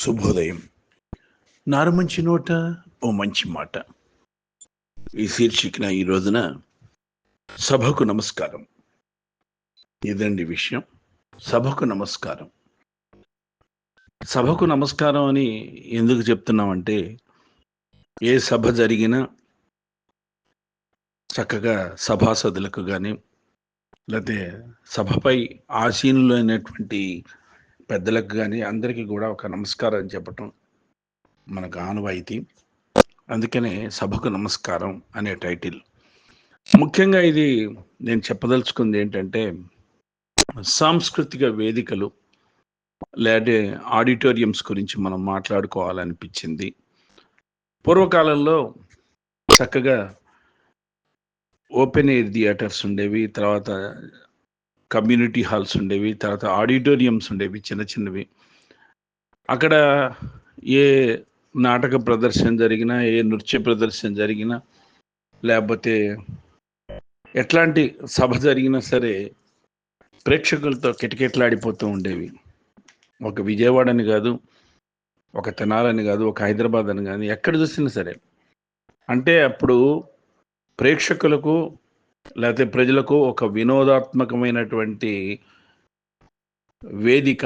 శుభోదయం. నారు మంచి నోట ఓ మంచి మాట. ఈ శీర్షికన ఈ రోజున సభకు నమస్కారం. ఇదండి విషయం. సభకు నమస్కారం. సభకు నమస్కారం అని ఎందుకు చెప్తున్నామంటే ఏ సభ జరిగినా చక్కగా సభాసదులకు కానీ లేకపోతే సభపై ఆసీనులు అయినటువంటి పెద్దలకు కానీ అందరికీ కూడా ఒక నమస్కారం చెప్పటం మనకు ఆనవాయితీ. అందుకనే సభకు నమస్కారం అనే టైటిల్. ముఖ్యంగా ఇది నేను చెప్పదలుచుకుంది ఏంటంటే సాంస్కృతిక వేదికలు లేదంటే ఆడిటోరియంస్ గురించి మనం మాట్లాడుకోవాలనిపించింది. పూర్వకాలంలో చక్కగా ఓపెన్ ఎయిర్ థియేటర్స్ ఉండేవి తర్వాత కమ్యూనిటీ హాల్స్ ఉండేవి తర్వాత ఆడిటోరియంస్ ఉండేవి చిన్న చిన్నవి. అక్కడ ఏ నాటక ప్రదర్శన జరిగినా ఏ నృత్య ప్రదర్శన జరిగినా లేకపోతే ఎట్లాంటి సభ జరిగినా సరే ప్రేక్షకులతో కిటకిటలాడిపోతూ ఉండేవి. ఒక విజయవాడ అని కాదు ఒక తెనాలని కాదు ఒక హైదరాబాద్ అని కాదు ఎక్కడ చూసినా సరే. అంటే అప్పుడు ప్రేక్షకులకు లేకపోతే ప్రజలకు ఒక వినోదాత్మకమైనటువంటి వేదిక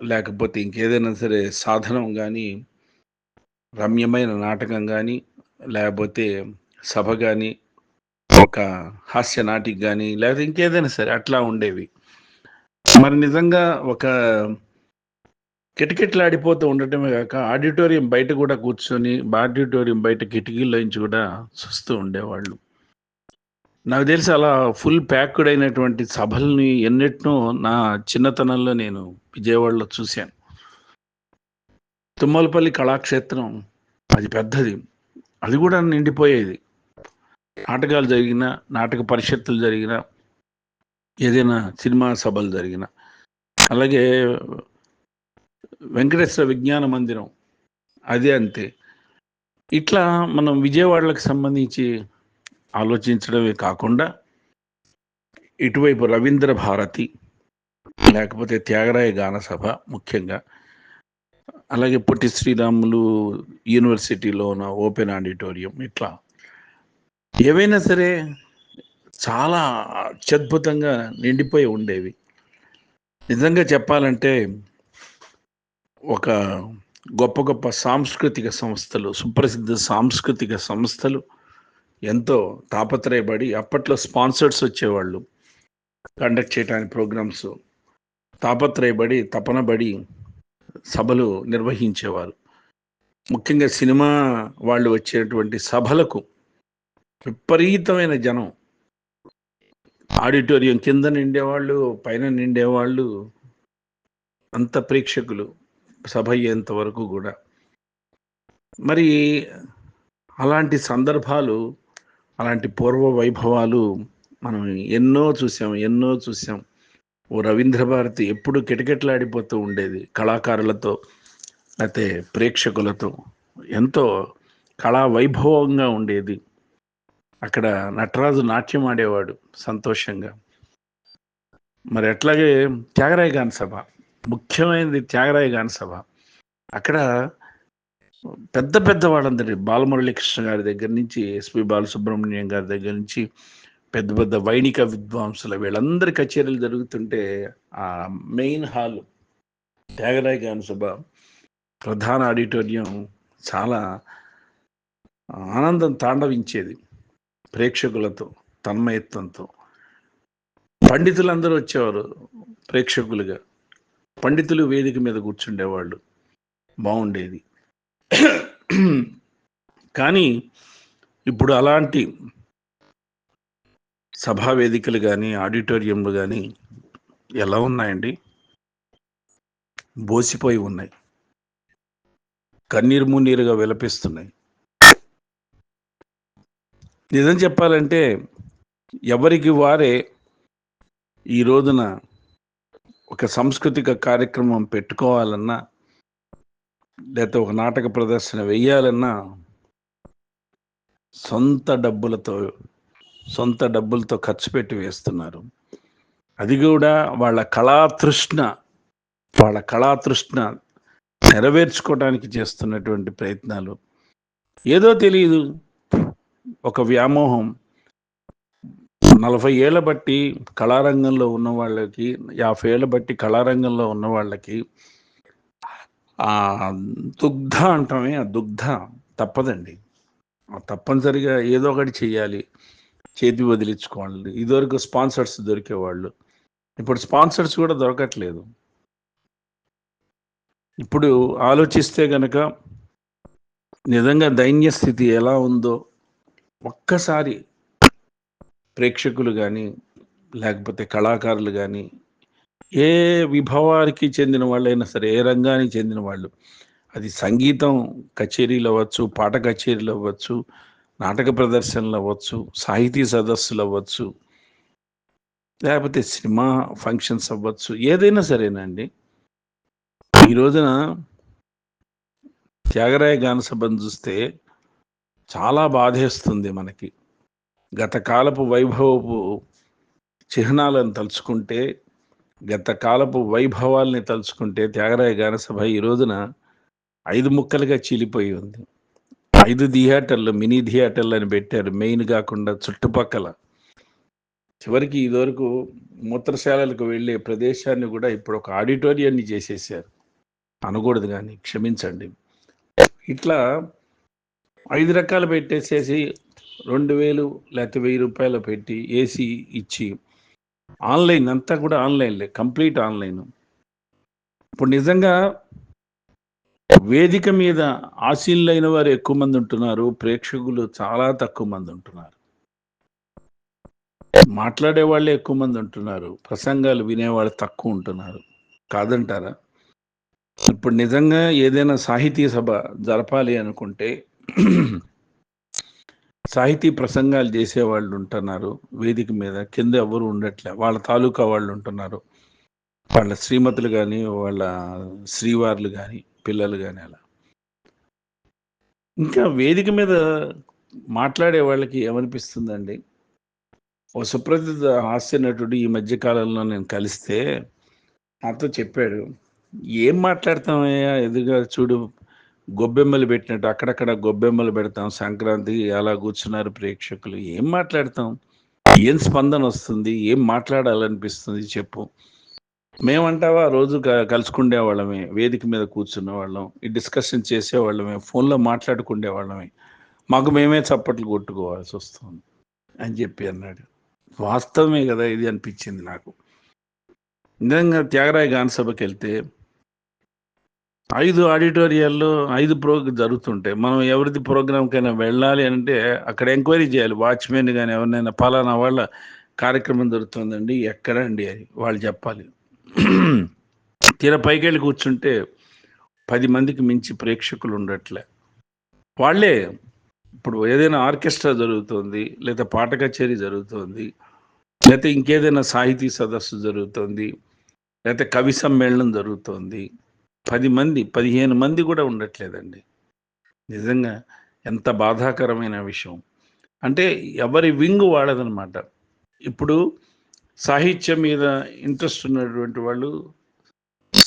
లేకపోతే ఇంకేదైనా సరే సాధనం కానీ రమ్యమైన నాటకం కానీ లేకపోతే సభ కానీ ఒక హాస్య నాటిక కానీ లేకపోతే ఇంకేదైనా సరే అట్లా ఉండేవి. మరి నిజంగా ఒక కిటకిటలాడిపోతూ ఉండటమే కాక ఆడిటోరియం బయట కూడా కూర్చొని ఆడిటోరియం బయట కిటికీల్లోంచి కూడా చూస్తూ ఉండేవాళ్ళు. నాకు తెలిసి అలా ఫుల్ ప్యాక్డ్ అయినటువంటి సభల్ని ఎన్నిటినో నా చిన్నతనంలో నేను విజయవాడలో చూశాను. తుమ్మలపల్లి కళాక్షేత్రం అది పెద్దది. అది కూడా నిండిపోయేది. నాటకాలు జరిగిన నాటక పరిషత్తులు జరిగిన ఏదైనా సినిమా సభలు జరిగిన. అలాగే వెంకటేశ్వర విజ్ఞాన మందిరం. అదే అంతే. ఇట్లా మనం విజయవాడలకు సంబంధించి ఆలోచించడమే కాకుండా ఇటువైపు రవీంద్ర భారతి లేకపోతే త్యాగరాయ గాన సభ ముఖ్యంగా అలాగే పొట్టి శ్రీరాములు యూనివర్సిటీలో ఉన్న ఓపెన్ ఆడిటోరియం ఇట్లా. ఏవైనా సరే చాలా అత్యద్భుతంగా నిండిపోయి ఉండేవి. నిజంగా చెప్పాలంటే ఒక గొప్ప గొప్ప సాంస్కృతిక సంస్థలు సుప్రసిద్ధ సాంస్కృతిక సంస్థలు ఎంతో తాపత్రయపడి అప్పట్లో స్పాన్సర్స్ వచ్చేవాళ్ళు కండక్ట్ చేయడానికి ప్రోగ్రామ్స్. తాపత్రయపడి తపనబడి సభలు నిర్వహించేవారు. ముఖ్యంగా సినిమా వాళ్ళు వచ్చేటువంటి సభలకు విపరీతమైన జనం. ఆడిటోరియం కింద నిండేవాళ్ళు పైన నిండేవాళ్ళు అంత ప్రేక్షకులు సభ అయ్యేంత వరకు కూడా. మరి అలాంటి సందర్భాలు అలాంటి పూర్వ వైభవాలు మనం ఎన్నో చూసాం ఎన్నో చూసాం. ఓ రవీంద్ర భారతి ఎప్పుడు కిటకిటలాడిపోతూ ఉండేది కళాకారులతో లేకపోతే ప్రేక్షకులతో. ఎంతో కళా వైభవంగా ఉండేది. అక్కడ నటరాజు నాట్యం ఆడేవాడు సంతోషంగా. మరి అట్లాగే త్యాగరాయ గాన సభ ముఖ్యమైనది త్యాగరాయ గాన సభ. అక్కడ పెద్ద పెద్ద వాళ్ళందరి బాలమురళీకృష్ణ గారి దగ్గర నుంచి ఎస్పి బాలసుబ్రహ్మణ్యం గారి దగ్గర నుంచి పెద్ద పెద్ద వైణిక విద్వాంసుల వీళ్ళందరి కచేరీలు జరుగుతుంటే ఆ మెయిన్ హాల్ త్యాగరాయ గాన ప్రధాన ఆడిటోరియం చాలా ఆనందం తాండవించేది. ప్రేక్షకులతో తన్మయత్వంతో. పండితులందరూ వచ్చేవారు ప్రేక్షకులుగా. పండితులు వేదిక మీద కూర్చుండేవాళ్ళు. బాగుండేది కానీ ఇప్పుడు అలాంటి సభా వేదికలు కానీ ఆడిటోరియంలు కానీ ఎలా ఉన్నాయండి? బోసిపోయి ఉన్నాయి. కన్నీరు మున్నీరుగా విలపిస్తున్నాయి. నిజం చెప్పాలంటే ఎవరికి వారే ఈ రోజున ఒక సాంస్కృతిక కార్యక్రమం పెట్టుకోవాలన్నా లేకపోతే ఒక నాటక ప్రదర్శన వెయ్యాలన్నా సొంత డబ్బులతో సొంత డబ్బులతో ఖర్చు పెట్టి వేస్తున్నారు. అది కూడా వాళ్ళ కళాతృష్ణ వాళ్ళ కళాతృష్ణ నెరవేర్చుకోవడానికి చేస్తున్నటువంటి ప్రయత్నాలు. ఏదో తెలియదు ఒక వ్యామోహం. నలభై ఏళ్ళ బట్టి కళారంగంలో ఉన్న వాళ్ళకి యాభై ఏళ్ళ బట్టి కళారంగంలో ఉన్న వాళ్ళకి ఆ దుగ్ధ అంటామే ఆ దుగ్ధ తప్పదండి. తప్పనిసరిగా ఏదో ఒకటి చేయాలి చేతి వదిలించుకోవాలి. ఇదివరకు స్పాన్సర్స్ దొరికేవాళ్ళు. ఇప్పుడు స్పాన్సర్స్ కూడా దొరకట్లేదు. ఇప్పుడు ఆలోచిస్తే గనక నిజంగా దైన్య స్థితి ఎలా ఉందో ఒక్కసారి ప్రేక్షకులు కానీ లేకపోతే కళాకారులు కానీ ఏ విభవానికి చెందిన వాళ్ళైనా సరే ఏ రంగానికి చెందిన వాళ్ళు అది సంగీతం కచేరీలు అవ్వచ్చు పాట కచేరీలు అవ్వచ్చు నాటక ప్రదర్శనలు అవ్వచ్చు సాహితీ సదస్సులు అవ్వచ్చు లేకపోతే సినిమా ఫంక్షన్స్ అవ్వచ్చు ఏదైనా సరేనండి ఈ రోజున త్యాగరాయ గాన సభను చూస్తే చాలా బాధేస్తుంది మనకి. గత కాలపు వైభవపు చిహ్నాలను తలుచుకుంటే గత కాలపు వైభవాల్ని తలుచుకుంటే త్యాగరాయ గాన సభ ఈ రోజున ఐదు ముక్కలుగా చీలిపోయి ఉంది. ఐదు థియేటర్లు మినీ థియేటర్లు అని పెట్టారు. మెయిన్ కాకుండా చుట్టుపక్కల. చివరికి ఇదివరకు మూత్రశాలలకు వెళ్ళే ప్రదేశాన్ని కూడా ఇప్పుడు ఒక ఆడిటోరియాన్ని చేసేసారు అనకూడదు కానీ క్షమించండి. ఇట్లా ఐదు రకాలు పెట్టేసేసి రెండు వేలు లేకపోతే వెయ్యి రూపాయలు పెట్టి ఏసీ ఇచ్చి ఆన్లైన్ అంతా కూడా ఆన్లైన్లే కంప్లీట్ ఆన్లైన్. ఇప్పుడు నిజంగా వేదిక మీద ఆశీనులైన వారు ఎక్కువ మంది ఉంటున్నారు ప్రేక్షకులు చాలా తక్కువ మంది ఉంటున్నారు. మాట్లాడే వాళ్ళే ఎక్కువ మంది ఉంటున్నారు ప్రసంగాలు వినేవాళ్ళు తక్కువ ఉంటున్నారు. కాదంటారా? ఇప్పుడు నిజంగా ఏదైనా సాహితీ సభ జరపాలి అనుకుంటే సాహితీ ప్రసంగాలు చేసే వాళ్ళు ఉంటున్నారు వేదిక మీద కింద ఎవరు ఉండట్లే వాళ్ళ తాలూకా వాళ్ళు ఉంటున్నారు. వాళ్ళ శ్రీమతులు కానీ వాళ్ళ శ్రీవార్లు కానీ పిల్లలు కానీ అలా. ఇంకా వేదిక మీద మాట్లాడే వాళ్ళకి ఏమనిపిస్తుందండి? ఓ సుప్రసిద్ధ హాస్య నటుడు ఈ మధ్య కాలంలో నేను కలిస్తే నాతో చెప్పాడు ఏం మాట్లాడతామయ్యా ఎదురుగా చూడు గొబ్బెమ్మలు పెట్టినట్టు అక్కడక్కడ గొబ్బెమ్మలు పెడతాం. సంక్రాంతి అలా కూర్చున్నారు ప్రేక్షకులు. ఏం మాట్లాడతాం? ఏం స్పందన వస్తుంది? ఏం మాట్లాడాలనిపిస్తుంది చెప్పు. మేమంటావా? రోజు క- కలుసుకుండే వాళ్ళమే వేదిక మీద కూర్చున్న వాళ్ళం ఈ డిస్కషన్ చేసేవాళ్ళమే ఫోన్లో మాట్లాడుకునే వాళ్ళమే. మాకు మేమే చప్పట్లు కొట్టుకోవాల్సి వస్తుంది అని చెప్పి అన్నాడు. వాస్తవమే కదా ఇది అనిపించింది నాకు. నిజంగా త్యాగరాయ గానసభకి వెళ్తే ఐదు ఆడిటోరియాల్లో ఐదు ప్రో జరుగుతుంటాయి. మనం ఎవరిది ప్రోగ్రామ్కైనా వెళ్ళాలి అంటే అక్కడ ఎంక్వైరీ చేయాలి. వాచ్మెన్ కానీ ఎవరినైనా పలానా వాళ్ళ కార్యక్రమం జరుగుతుందండి. ఎక్కడండి అని వాళ్ళు చెప్పాలి. తీరా పైకి వెళ్ళి కూర్చుంటే పది మందికి మించి ప్రేక్షకులు ఉండట్లే. వాళ్ళే ఇప్పుడు ఏదైనా ఆర్కెస్ట్రా జరుగుతుంది లేదా పాట కచేరీ జరుగుతుంది లేకపోతే ఇంకేదైనా సాహితీ సదస్సు జరుగుతుంది లేకపోతే కవి సమ్మేళనం జరుగుతుంది పది మంది పదిహేను మంది కూడా ఉండట్లేదండి. నిజంగా ఎంత బాధాకరమైన విషయం. అంటే ఎవరి వింగ్ వాడదనమాట ఇప్పుడు సాహిత్యం మీద ఇంట్రెస్ట్ ఉన్నటువంటి వాళ్ళు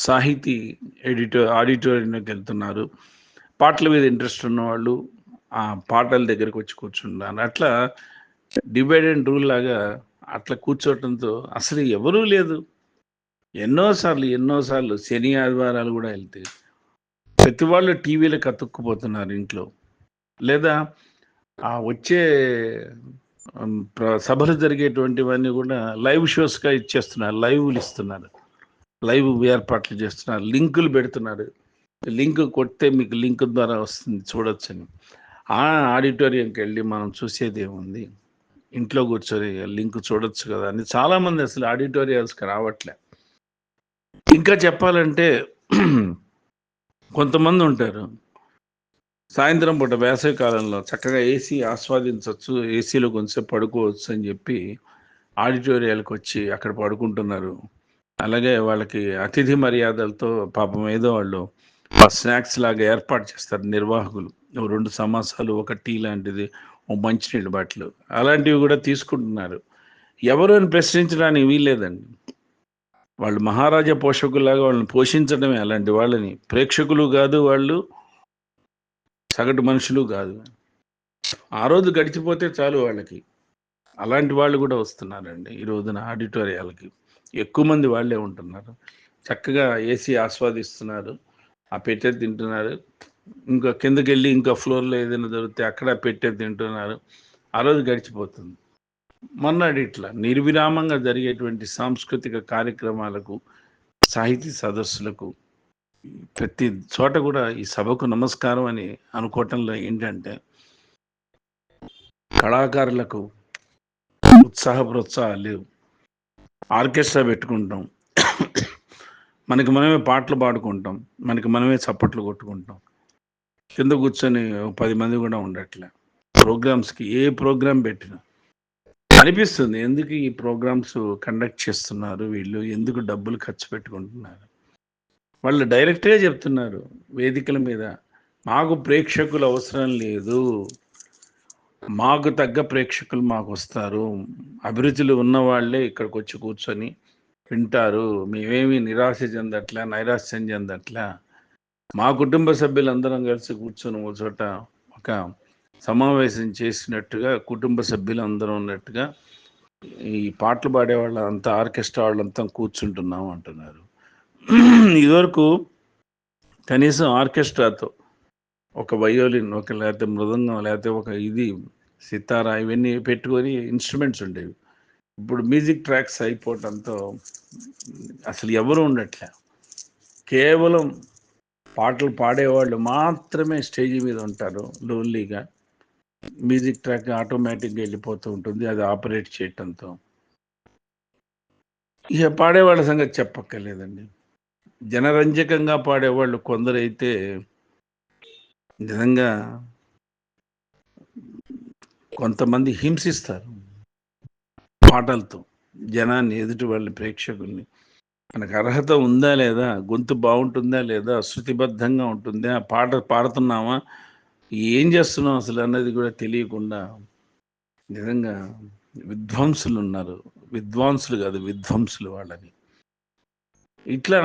సాహితీ ఎడిటర్ ఆడిటోరియంలోకి వెళ్తున్నారు. పాటల మీద ఇంట్రెస్ట్ ఉన్నవాళ్ళు ఆ పాటల దగ్గరకు వచ్చి కూర్చుంటున్నారు. అట్లా డివైడ్ అండ్ రూల్ లాగా అట్లా కూర్చోవటంతో అసలు ఎవరూ లేదు. ఎన్నోసార్లు ఎన్నోసార్లు శని ఆదివారాలు కూడా వెళ్తే ప్రతి వాళ్ళు టీవీలకు అతుక్కుపోతున్నారు ఇంట్లో. లేదా ఆ వచ్చే ప్ర- సభలు జరిగేటువంటివన్నీ కూడా లైవ్ షోస్గా ఇచ్చేస్తున్నారు లైవ్లు ఇస్తున్నారు. లైవ్ ఏర్పాట్లు చేస్తున్నారు లింకులు పెడుతున్నారు. లింక్ కొడితే మీకు లింక్ ద్వారా వస్తుంది చూడొచ్చని. ఆ ఆడిటోరియంకి వెళ్ళి మనం చూసేది ఏముంది? ఇంట్లో కూర్చొని లింక్ చూడొచ్చు కదా అని చాలామంది అసలు ఆడిటోరియాల్స్కి రావట్లే. ఇంకా చెప్పాలంటే కొంతమంది ఉంటారు. సాయంత్రం పూట వేసవి కాలంలో చక్కగా ఏసీ ఆస్వాదించవచ్చు ఏసీలో కొంచెం పడుకోవచ్చు అని చెప్పి ఆడిటోరియాలకు వచ్చి అక్కడ పడుకుంటున్నారు. అలాగే వాళ్ళకి అతిథి మర్యాదలతో పాపం ఏదో వాళ్ళు స్నాక్స్ లాగా ఏర్పాటు చేస్తారు నిర్వాహకులు. రెండు సమాసాలు ఒక టీ లాంటిది ఓ మంచినీళ్ళ బాటిల్ అలాంటివి కూడా తీసుకుంటున్నారు. ఎవరు అని ప్రశ్నించడానికి వీల్లేదండి. వాళ్ళు మహారాజా పోషకులాగా వాళ్ళని పోషించడమే అలాంటి వాళ్ళని. ప్రేక్షకులు కాదు వాళ్ళు సగటు మనుషులు కాదు. ఆ రోజు గడిచిపోతే చాలు వాళ్ళకి. అలాంటి వాళ్ళు కూడా వస్తున్నారండి ఈ రోజున ఆడిటోరియాలకి. ఎక్కువ మంది వాళ్ళే ఉంటున్నారు. చక్కగా ఏసీ ఆస్వాదిస్తున్నారు. ఆ పెట్టే తింటున్నారు. ఇంకా కిందకి వెళ్ళి ఇంకా ఫ్లోర్లో ఏదైనా దొరికితే అక్కడ పెట్టే తింటున్నారు. ఆ రోజు గడిచిపోతుంది. మొన్నటి ఇట్లా నిర్విరామంగా జరిగేటువంటి సాంస్కృతిక కార్యక్రమాలకు సాహితీ సదస్సులకు ప్రతి చోట కూడా ఈ సభకు నమస్కారం అని అనుకోవటంలో ఏంటంటే కళాకారులకు ఉత్సాహ ప్రోత్సాహాలు లేవు. ఆర్కెస్ట్రా పెట్టుకుంటాం. మనకి మనమే పాటలు పాడుకుంటాం. మనకి మనమే చప్పట్లు కొట్టుకుంటాం. కింద కూర్చొని పది మంది కూడా ఉండట్లే. ప్రోగ్రామ్స్కి ఏ ప్రోగ్రామ్ పెట్టినా అనిపిస్తుంది. ఎందుకు ఈ ప్రోగ్రామ్స్ కండక్ట్ చేస్తున్నారు వీళ్ళు? ఎందుకు డబ్బులు ఖర్చు పెట్టుకుంటున్నారు? వాళ్ళు డైరెక్ట్గా చెప్తున్నారు వేదికల మీద మాకు ప్రేక్షకులు అవసరం లేదు. మాకు తగ్గ ప్రేక్షకులు మాకు వస్తారు. అభిరుచులు ఉన్న వాళ్ళే ఇక్కడికి వచ్చి కూర్చొని వింటారు. మేమేమి నిరాశ చెందట్లా నైరాశ్యం చెందట్లా. మా కుటుంబ సభ్యులందరం కలిసి కూర్చొని ఒక చోట ఒక సమావేశం చేసినట్టుగా కుటుంబ సభ్యులందరం ఉన్నట్టుగా ఈ పాటలు పాడే వాళ్ళంతా ఆర్కెస్ట్రా వాళ్ళంతా కూర్చుంటున్నాం అంటున్నారు. ఇదివరకు కనీసం ఆర్కెస్ట్రాతో ఒక వయోలిన్ ఒక లేకపోతే మృదంగం లేకపోతే ఒక ఇది సితారా ఇవన్నీ పెట్టుకొని ఇన్స్ట్రుమెంట్స్ ఉండేవి. ఇప్పుడు మ్యూజిక్ ట్రాక్స్ అయిపోవటంతో అసలు ఎవరు ఉండట్లే. కేవలం పాటలు పాడేవాళ్ళు మాత్రమే స్టేజ్ మీద ఉంటారు లోన్లీగా. మ్యూజిక్ ట్రాక్ ఆటోమేటిక్గా వెళ్ళిపోతూ ఉంటుంది. అది ఆపరేట్ చేయటంతో. ఇక పాడేవాళ్ళ సంగతి చెప్పక్కర్లేదండి. జనరంజకంగా పాడేవాళ్ళు కొందరైతే నిజంగా కొంతమంది హింసిస్తారు పాటలతో. జనాన్ని ఎదుటి వాళ్ళ ప్రేక్షకుల్ని. మనకు అర్హత ఉందా లేదా గొంతు బాగుంటుందా లేదా శృతిబద్ధంగా ఉంటుందా ఆ పాట పాడుతున్నామా ఏం చేస్తున్నాం అసలు అన్నది కూడా తెలియకుండా నిజంగా విద్వాంసులు ఉన్నారు. విద్వాంసులు కాదు విధ్వంసులు వాళ్ళని. ఇట్లా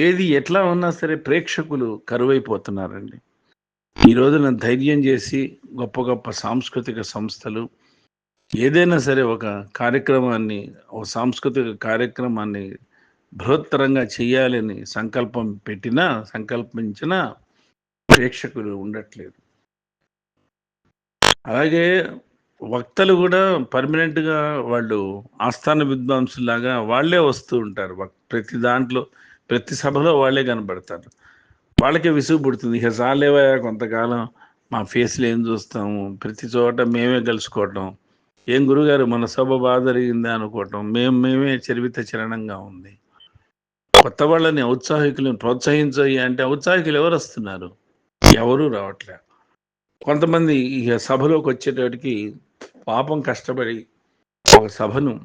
ఏది ఎట్లా ఉన్నా సరే ప్రేక్షకులు కరువైపోతున్నారండి. ఈ రోజున ధైర్యం చేసి గొప్ప గొప్ప సాంస్కృతిక సంస్థలు ఏదైనా సరే ఒక కార్యక్రమాన్ని ఒక సాంస్కృతిక కార్యక్రమాన్ని బృహత్తరంగా చేయాలని సంకల్పం పెట్టినా సంకల్పించినా ప్రేక్షకులు ఉండట్లేదు. అలాగే వక్తలు కూడా పర్మనెంట్గా వాళ్ళు ఆస్థాన విద్వాంసులాగా వాళ్ళే వస్తూ ఉంటారు. ప్రతి దాంట్లో ప్రతి సభలో వాళ్ళే కనబడతారు. వాళ్ళకే విసుగు పుడుతుంది. ఇక చాలేవా కొంతకాలం మా ఫేస్లు ఏం చూస్తాము? ప్రతి చోట మేమే కలుసుకోవటం. ఏం గురుగారు మన సభ బాగా జరిగిందా అనుకోవటం. మేము మేమే చరివిత చరణంగా ఉంది. కొత్త వాళ్ళని ఔత్సాహికులను ప్రోత్సహించాయి అంటే ఔత్సాహికులు ఎవరు వస్తున్నారు? ఎవరూ రావట్లే. కొంతమంది ఇక సభలోకి వచ్చేటప్పటికి పాపం కష్టపడి ఒక సభను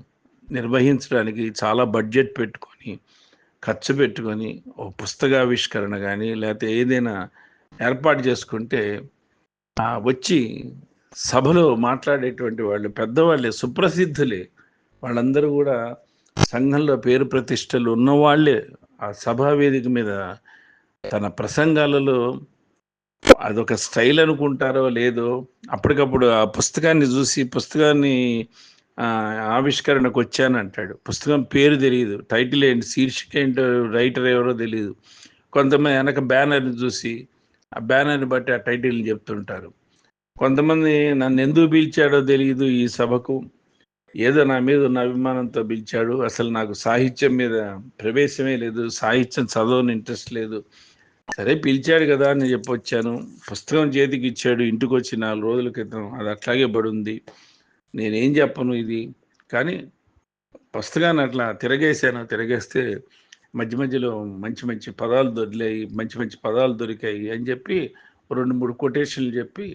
నిర్వహించడానికి చాలా బడ్జెట్ పెట్టుకొని ఖర్చు పెట్టుకొని ఒక పుస్తకావిష్కరణ కానీ లేకపోతే ఏదైనా ఏర్పాటు చేసుకుంటే ఆ వచ్చి సభలో మాట్లాడేటువంటి వాళ్ళు పెద్దవాళ్ళే సుప్రసిద్ధులే. వాళ్ళందరూ కూడా సంఘంలో పేరు ప్రతిష్టలు ఉన్నవాళ్ళే. ఆ సభా వేదిక మీద తన ప్రసంగాలలో అదొక స్టైల్ అనుకుంటారో లేదో అప్పటికప్పుడు ఆ పుస్తకాన్ని చూసి పుస్తకాన్ని ఆవిష్కరణకు వచ్చాను అంటాడు. పుస్తకం పేరు తెలియదు టైటిల్ ఏంటి శీర్షిక ఏంటో రైటర్ ఎవరో తెలియదు కొంతమంది వెనక బ్యానర్ని చూసి ఆ బ్యానర్ని బట్టి ఆ టైటిల్ చెప్తుంటారు. కొంతమంది నన్ను ఎందుకు పిలిచాడో తెలియదు ఈ సభకు. ఏదో నా మీద ఉన్న అభిమానంతో పిలిచాడు. అసలు నాకు సాహిత్యం మీద ప్రవేశమే లేదు. సాహిత్యం చదవని ఇంట్రెస్ట్ లేదు. సరే పిలిచాడు కదా అని చెప్పొచ్చాను. పుస్తకం చేతికి ఇచ్చాడు ఇంటికి వచ్చి నాలుగు రోజుల క్రితం అది అట్లాగే పడుంది. నేనేం చెప్పను ఇది? కానీ పుస్తకాన్ని అట్లా తిరగేశాను. తిరగేస్తే మధ్య మధ్యలో మంచి మంచి పదాలు దొరికాయి మంచి మంచి పదాలు దొరికాయి అని చెప్పి రెండు మూడు కొటేషన్లు చెప్పి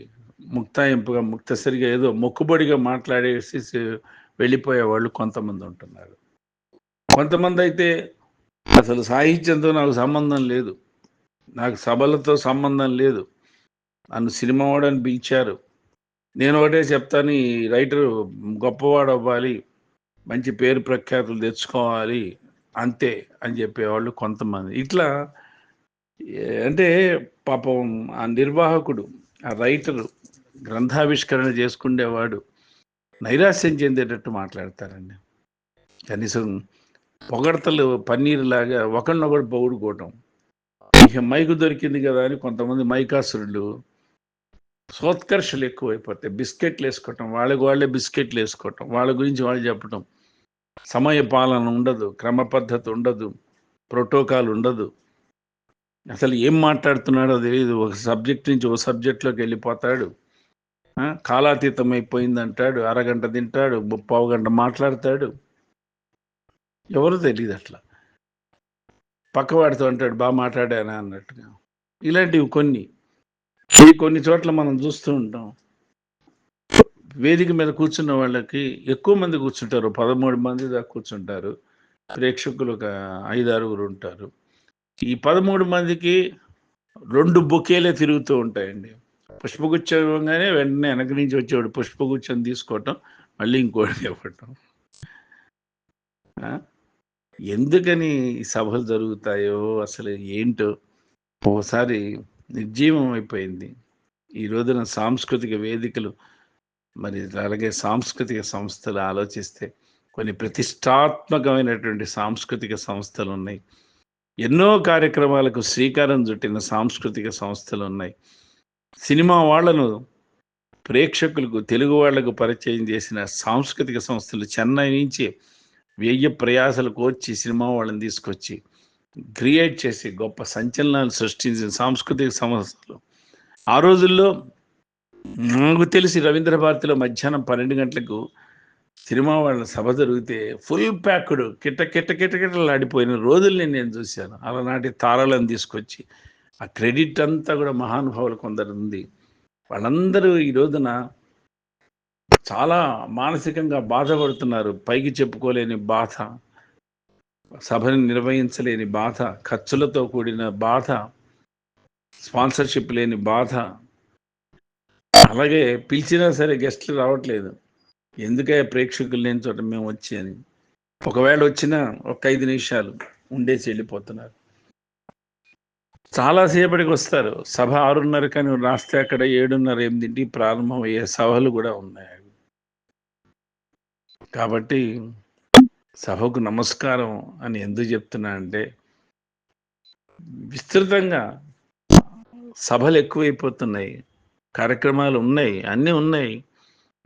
ముక్తాయింపుగా ముక్తసరిగా ఏదో మొక్కుబడిగా మాట్లాడేసి వెళ్ళిపోయే వాళ్ళు కొంతమంది ఉంటున్నారు. కొంతమంది అయితే అసలు సాహిత్యంతో నాకు సంబంధం లేదు. నాకు సభలతో సంబంధం లేదు. నన్ను సినిమా వాడని పిలిచారు. నేను ఒకటే చెప్తాను ఈ రైటర్ గొప్పవాడు అవ్వాలి మంచి పేరు ప్రఖ్యాతులు తెచ్చుకోవాలి అంతే అని చెప్పేవాళ్ళు కొంతమంది. ఇట్లా అంటే పాపం ఆ నిర్వాహకుడు ఆ రైటరు గ్రంథావిష్కరణ చేసుకునేవాడు నైరాశ్యం చెందేటట్టు మాట్లాడతారండి. కనీసం పొగడతలు పన్నీరు లాగా ఒకరినొకడు పొగుడుకోవటం. ఇక మైకు దొరికింది కదా అని కొంతమంది మైకాసురులు సోత్కర్షలు ఎక్కువైపోతాయి బిస్కెట్లు వేసుకోవటం వాళ్ళకి వాళ్ళే బిస్కెట్లు వేసుకోవటం వాళ్ళ గురించి వాళ్ళు చెప్పటం. సమయ పాలన ఉండదు క్రమ పద్ధతి ఉండదు ప్రోటోకాల్ ఉండదు. అసలు ఏం మాట్లాడుతున్నాడో తెలియదు ఒక సబ్జెక్ట్ నుంచి ఒక సబ్జెక్ట్లోకి వెళ్ళిపోతాడు. కాలాతీతం అయిపోయింది అంటాడు అరగంట తింటాడు ముప్పావు గంట మాట్లాడతాడు. ఎవరు తెలియదు అట్లా. పక్కవాడితో అంటాడు బాగా మాట్లాడానా? అన్నట్టుగా. ఇలాంటివి కొన్ని. ఈ కొన్ని చోట్ల మనం చూస్తూ ఉంటాం. వేదిక మీద కూర్చున్న వాళ్ళకి ఎక్కువ మంది కూర్చుంటారు. పదమూడు మంది దాకా కూర్చుంటారు. ప్రేక్షకులు ఒక ఐదు ఆరుగురు ఉంటారు. ఈ పదమూడు మందికి రెండు బొకేలే తిరుగుతూ ఉంటాయండి. పుష్పగుచ్చం ఇవ్వగానే వెంటనే వెనక నుంచి వచ్చేవాడు పుష్పగుచ్చం తీసుకోవటం మళ్ళీ ఇంకోటి ఇవ్వటం. ఎందుకని ఈ సభలు జరుగుతాయో అసలు ఏంటో ఒకసారి నిర్జీవం అయిపోయింది. ఈ రోజున సాంస్కృతిక వేదికలు మరి అలాగే సాంస్కృతిక సంస్థలు ఆలోచిస్తే కొన్ని ప్రతిష్టాత్మకమైనటువంటి సాంస్కృతిక సంస్థలు ఉన్నాయి. ఎన్నో కార్యక్రమాలకు శ్రీకారం చుట్టిన సాంస్కృతిక సంస్థలు ఉన్నాయి. సినిమా వాళ్ళను ప్రేక్షకులకు తెలుగు వాళ్ళకు పరిచయం చేసిన సాంస్కృతిక సంస్థలు చెన్నై నుంచి వెయ్యి ప్రయాసలు కోర్చి సినిమా వాళ్ళని తీసుకొచ్చి క్రియేట్ చేసి గొప్ప సంచలనాలు సృష్టించిన సాంస్కృతిక సంస్థలు. ఆ రోజుల్లో నాకు తెలిసి రవీంద్ర భారతిలో మధ్యాహ్నం పన్నెండు గంటలకు సినిమా వాళ్ళ సభ జరిగితే ఫుల్ ప్యాక్డ్ కిట్ట కిట్ట కిట కిటలాడిపోయిన రోజుల్ని నేను చూశాను. అలనాటి తారలను తీసుకొచ్చి ఆ క్రెడిట్ అంతా కూడా మహానుభావులు కొందరు ఉంది. వాళ్ళందరూ ఈ రోజున చాలా మానసికంగా బాధపడుతున్నారు. పైకి చెప్పుకోలేని బాధ సభని నిర్వహించలేని బాధ ఖర్చులతో కూడిన బాధ స్పాన్సర్షిప్ లేని బాధ. అలాగే పిలిచినా సరే గెస్ట్లు రావట్లేదు. ఎందుకే ప్రేక్షకులు లేని చోట మేము వచ్చి అని. ఒకవేళ వచ్చినా ఒక ఐదు నిమిషాలు ఉండేసి వెళ్ళిపోతున్నారు. చాలాసేపటికి వస్తారు. సభ ఆరున్నర కానీ రాస్తే అక్కడ ఏడున్నర ఎనిమిదింటికి ప్రారంభం అయ్యే సభలు కూడా ఉన్నాయి. కాబట్టి సభకు నమస్కారం అని ఎందుకు చెప్తున్నా అంటే విస్తృతంగా సభలు ఎక్కువైపోతున్నాయి కార్యక్రమాలు ఉన్నాయి అన్నీ ఉన్నాయి.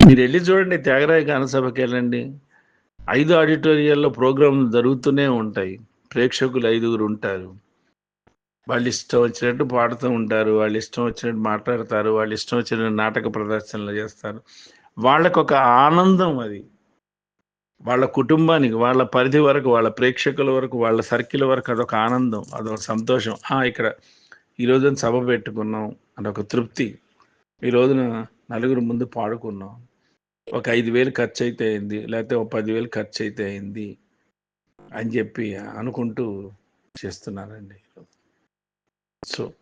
మీరు వెళ్ళి చూడండి త్యాగరాయ గానసభకి వెళ్ళండి. ఐదు ఆడిటోరియాల్లో ప్రోగ్రాంలు జరుగుతూనే ఉంటాయి. ప్రేక్షకులు ఐదుగురు ఉంటారు. వాళ్ళు ఇష్టం వచ్చినట్టు పాడుతూ ఉంటారు వాళ్ళు ఇష్టం వచ్చినట్టు మాట్లాడతారు వాళ్ళు ఇష్టం వచ్చినట్టు నాటక ప్రదర్శనలు చేస్తారు. వాళ్ళకు ఒక ఆనందం అది. వాళ్ళ కుటుంబానికి వాళ్ళ పరిధి వరకు వాళ్ళ ప్రేక్షకుల వరకు వాళ్ళ సర్కిల్ వరకు అదొక ఆనందం అదొక సంతోషం. ఆ, ఇక్కడ ఈ రోజున సభ పెట్టుకున్నాం అదొక తృప్తి. ఈ రోజున నలుగురు ముందు పాడుకున్నాం. ఒక ఐదు వేలు ఖర్చు అయితే అయింది లేకపోతే ఒక పదివేలు ఖర్చు అయితే అయింది అని చెప్పి అనుకుంటూ చేస్తున్నారండి. సో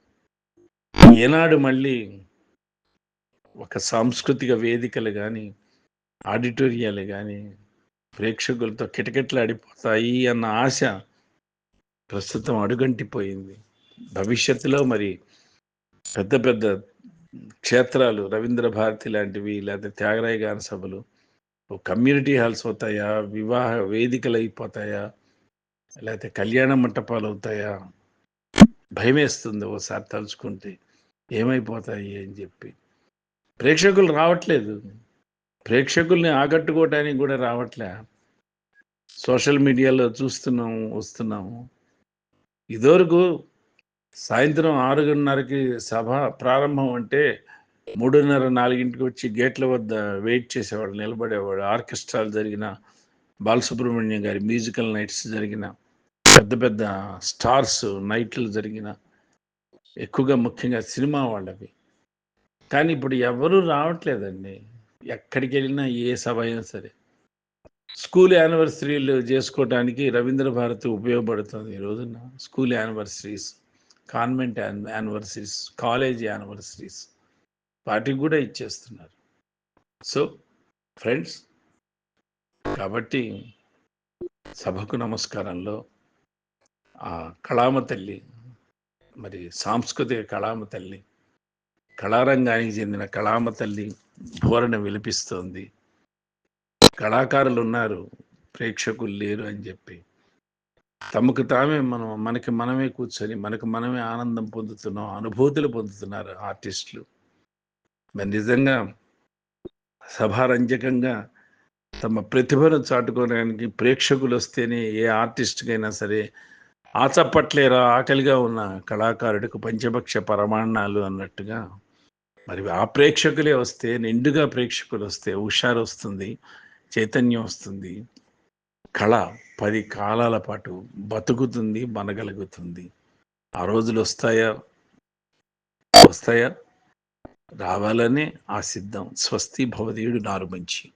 ఏనాడు మళ్ళీ ఒక సాంస్కృతిక వేదికలు కానీ ఆడిటోరియాలు కానీ ప్రేక్షకులతో కిటకిటలాడిపోతాయి అన్న ఆశ ప్రస్తుతం అడుగంటిపోయింది. భవిష్యత్తులో మరి పెద్ద పెద్ద క్షేత్రాలు రవీంద్ర భారతి లాంటివి లేకపోతే త్యాగరాయ గాన సభలు ఓ కమ్యూనిటీ హాల్స్ అవుతాయా? వివాహ వేదికలు అయిపోతాయా? లేకపోతే కళ్యాణ మంటపాలు అవుతాయా? భయమేస్తుంది ఓసారి తలుచుకుంటే. ఏమైపోతాయి అని చెప్పి. ప్రేక్షకులు రావట్లేదు. ప్రేక్షకుల్ని ఆకట్టుకోవటానికి కూడా రావట్లే. సోషల్ మీడియాలో చూస్తున్నాము వస్తున్నాము. ఇదివరకు సాయంత్రం ఆరున్నరకి సభ ప్రారంభం అంటే మూడున్నర నాలుగింటికి వచ్చి గేట్ల వద్ద వెయిట్ చేసేవాడు నిలబడేవాడు ఆర్కెస్ట్రాలు జరిగిన బాలసుబ్రహ్మణ్యం గారి మ్యూజికల్ నైట్స్ జరిగిన పెద్ద పెద్ద స్టార్స్ నైట్లు జరిగిన ఎక్కువగా ముఖ్యంగా సినిమా వాళ్ళవి. కానీ ఇప్పుడు ఎవరు రావట్లేదండి. ఎక్కడికి వెళ్ళినా ఏ సభ అయినా సరే. స్కూల్ యానివర్సరీలు చేసుకోవడానికి రవీంద్ర భారతి ఉపయోగపడుతుంది ఈ రోజున. School anniversaries convent anniversaries college anniversaries వాటికి కూడా ఇచ్చేస్తున్నారు. సో ఫ్రెండ్స్ కాబట్టి సభకు నమస్కారంలో ఆ కళామ తల్లి మరి సాంస్కృతిక కళామ తల్లి కళారంగానికి చెందిన కళామ తల్లి ధోరణ విలిపిస్తోంది కళాకారులు ఉన్నారు ప్రేక్షకులు లేరు అని చెప్పి. తమకు తామే మనం మనకి మనమే కూర్చొని మనకు మనమే ఆనందం పొందుతున్నాం అనుభూతులు పొందుతున్నారు ఆర్టిస్టులు. మరి నిజంగా సభారంజకంగా తమ ప్రతిభను చాటుకోవడానికి ప్రేక్షకులు వస్తేనే ఏ ఆర్టిస్ట్కైనా సరే ఆచప్పట్లేరా ఆకలిగా ఉన్న కళాకారుడికి పంచభక్ష పరమాణాలు అన్నట్టుగా మరి ఆ ప్రేక్షకులే వస్తే నిండుగా ప్రేక్షకులు వస్తే హుషారు వస్తుంది చైతన్యం వస్తుంది. కళ పది కాలాల పాటు బతుకుతుంది మనగలుగుతుంది ఆ రోజులు వస్తాయా? వస్తాయా? రావాలనే ఆశిద్దాం స్వస్తి భవదీయుడు నారు మంచి.